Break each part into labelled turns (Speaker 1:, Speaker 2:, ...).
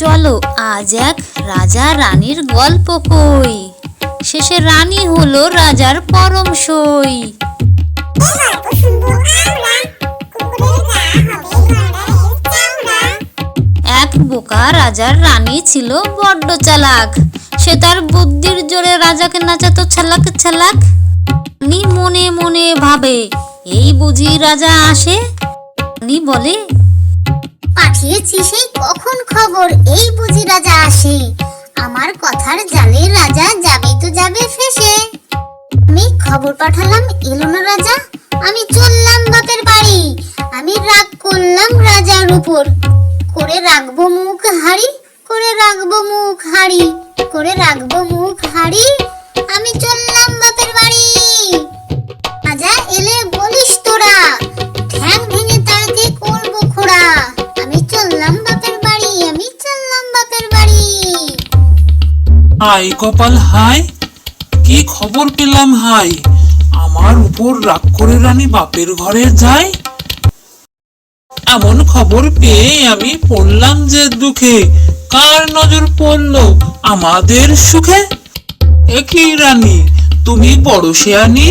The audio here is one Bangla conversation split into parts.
Speaker 1: চলো আজ এক রাজা রানীর গল্প কই। শেষে রানী হলো রাজার পরম সই। এক বোকা রাজার রানী ছিল বড্ড চালাক। সে তার বুদ্ধির জোরে রাজাকে নাচাতো ছালাক ছালাক রানী মনে মনে ভাবে, এই বুঝি রাজা আসে? রানী বলে
Speaker 2: পাঠিয়েছি সেই কখন খবর? এই বুঝি রাজা আসে। আমার কথার জালে রাজা যাবে তো যাবে ফেসে। আমি খবর পাঠালাম, এলো না রাজা। আমি চললাম বাপের বাড়ি। আমি রাগ করলাম রাজার উপর। করে রাখব মুখ হাড়ি, করে রাখব মুখ হাড়ি, করে রাখব মুখ হাড়ি। আমি
Speaker 3: হাই কপাল, হাই। কি খবর পেলাম, হাই। আমার উপর রাগ করে রানী বাপের ঘরে যায় এমন খবর পেয়ে আমি পড়লাম যে দুঃখে। কার নজর পড়ল আমাদের সুখে? একই রানী, তুমি বড় শেয়ানি।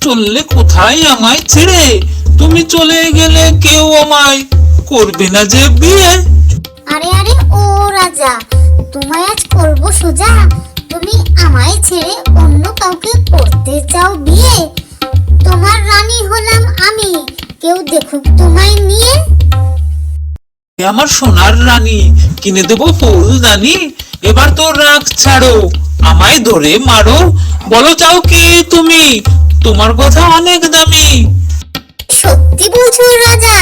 Speaker 3: চললে কোথায় আমায় ছেড়ে? তুমি চলে গেলে কেউ আমায় করবে না যে বিয়ে।
Speaker 2: আরে আরে, ও রাজা তোমায় আজ করব সোজা। তুমি আমায় ছেড়ে অন্য কাউকে করতে চাও বিয়ে? তোমার রানী হলাম আমি। কেউ দেখুক তোমায় নিয়ে।
Speaker 3: আমার সোনার রানী কিনে দেবো ফুলদানি এবার তো রাগ ছাড়ো আমায় ধরে মারো। বলো চাও কি তুমি? তোমার কথা অনেক দামি।
Speaker 2: সত্যি বলছো রাজা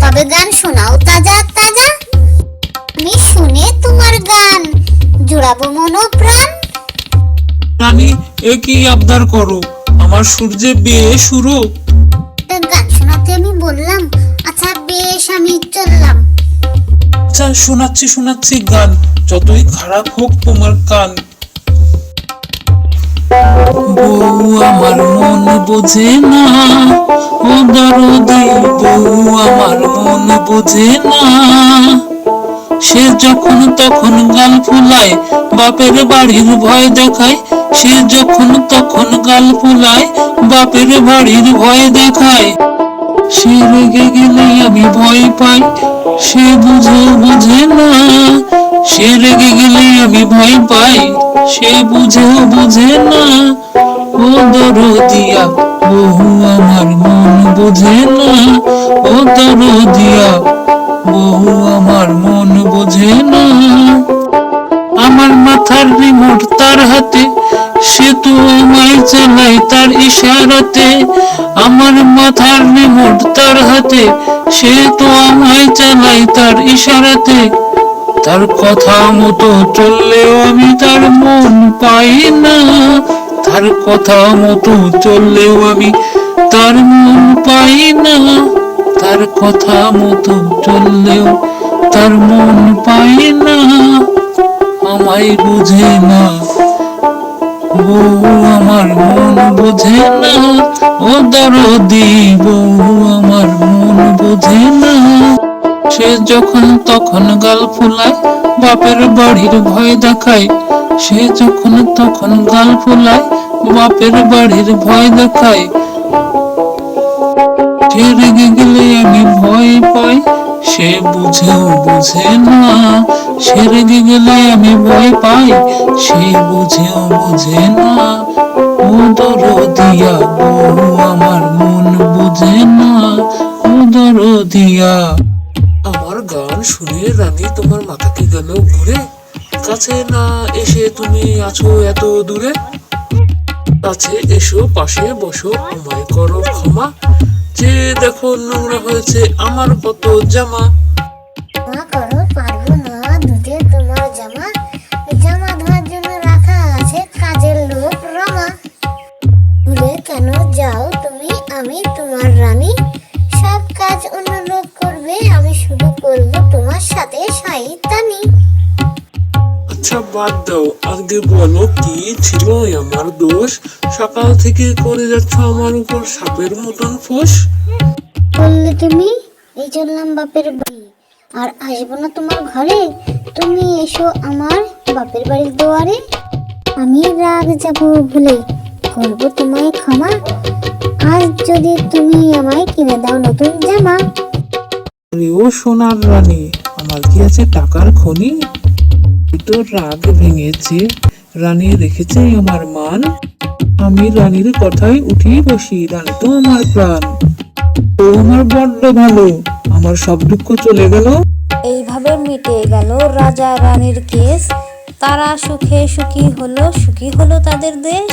Speaker 2: তবে গান শোনাও তাজা তাজা। জোড়াবো মনো প্রাণ
Speaker 3: রানী এ কি আবদার করো? আমার সূর্যে বেয়ে শুরু।
Speaker 2: একটা গান শোনাতে আমি বললাম আচ্ছা বেশ আমি চললাম।
Speaker 3: আচ্ছা শোনাচ্ছি শোনাচ্ছি গান। যতই খারাপ হোক তোমার কান। বউ আমার মন বোঝে না। ও দরদি বউ আমার মন বোঝে না। সে যখন তখন গাল ফুলায়, বাপের বাড়ির ভয় দেখায়। সে যখন তখন গাল ফুলায়, বাপের বাড়ির ভয় দেখায়। সে রেগে গেলে আমি ভয় পাই, সে বুঝে বুঝে না। সে রেগে গেলে আমি ভয় পাই, সে বুঝেও বুঝে না। ও দরদিয়া বহু আমার মন বোঝে না। ও দরদিয়া বহু বোঝে না আমার মাথার রিমোট তার হাতে, সে তো আমায় চালায় তার ইশারাতে। আমার মাথার রিমোট তার হাতে, সে তো আমায় চালায় তার ইশারাতে। তার কথা মতো চললেও আমি তার মন পাই না। তার কথা মতো চললেও আমি তার মন পাই না। তার কথা মতো চললেও তার মন পাই না, আমায় বুঝে না। বউ আমার মন বোঝে না, ও দরদি বউ আমার মন বোঝে না। সে যখন তখন গাল ফুলায়, বাপের বাড়ির ভয় দেখায়। সে যখন তখন গাল ফুলায়, বাপের বাড়ির ভয় দেখায়। সে গেলে আমি ভয় পাই সে বুঝেও বুঝে না। সে রেগে গেলে আমি ভয় পাই, সে বুঝেও বুঝে না। ও দরদিয়া বউ আমার মন বুঝে না। ও দরদিয়া আমার গান শুনে রানী তোমার মাথা কি গেল ঘুরে। কাছে না এসে তুমি আছো এত দূরে? কাছে এসো, পাশে বসো, আমায় করো ক্ষমা। যে দেখো নোংরা হয়েছে আমার কত জামা।
Speaker 2: ধোয়ার জন্য রাখা আছে কাজের লোক কেন যাও তুমি? আমি তোমার রানী। সব কাজ অন্য লোক করবে, আমি করব তোমার সাথে শয়তানি
Speaker 3: আচ্ছা বাদ দাও আজকে বলো কি ছিল আমার দোষ? সকাল থেকে করে যাচ্ছ আমার উপর সাপের মতন ফোঁস?
Speaker 2: বললে তুমি এই চললাম বাপের বাড়ি। আর আসব না তোমার ঘরে? তুমি এসো আমার বাপের বাড়ির দুয়ারে। আমি রাগ যাব ভুলে করব তোমায় ক্ষমা। আজ যদি তুমি আমায় কিনে দাও নতুন জামা।
Speaker 3: ও সোনার রানী আমার কি আছে টাকার খনি? তো রাগ ভেঙেছে রানী রেখেছে আমার মান, আমি রানীর কথায় উঠি বসি, রানী তো আমার প্রাণ। ও আমার বড্ড ভালো, আমার সব দুঃখ চলে গেল।
Speaker 1: এইভাবে মিটে গেল রাজা রানীর কেস। তারা সুখে সুখী হলো সুখী হলো তাদের দেশ।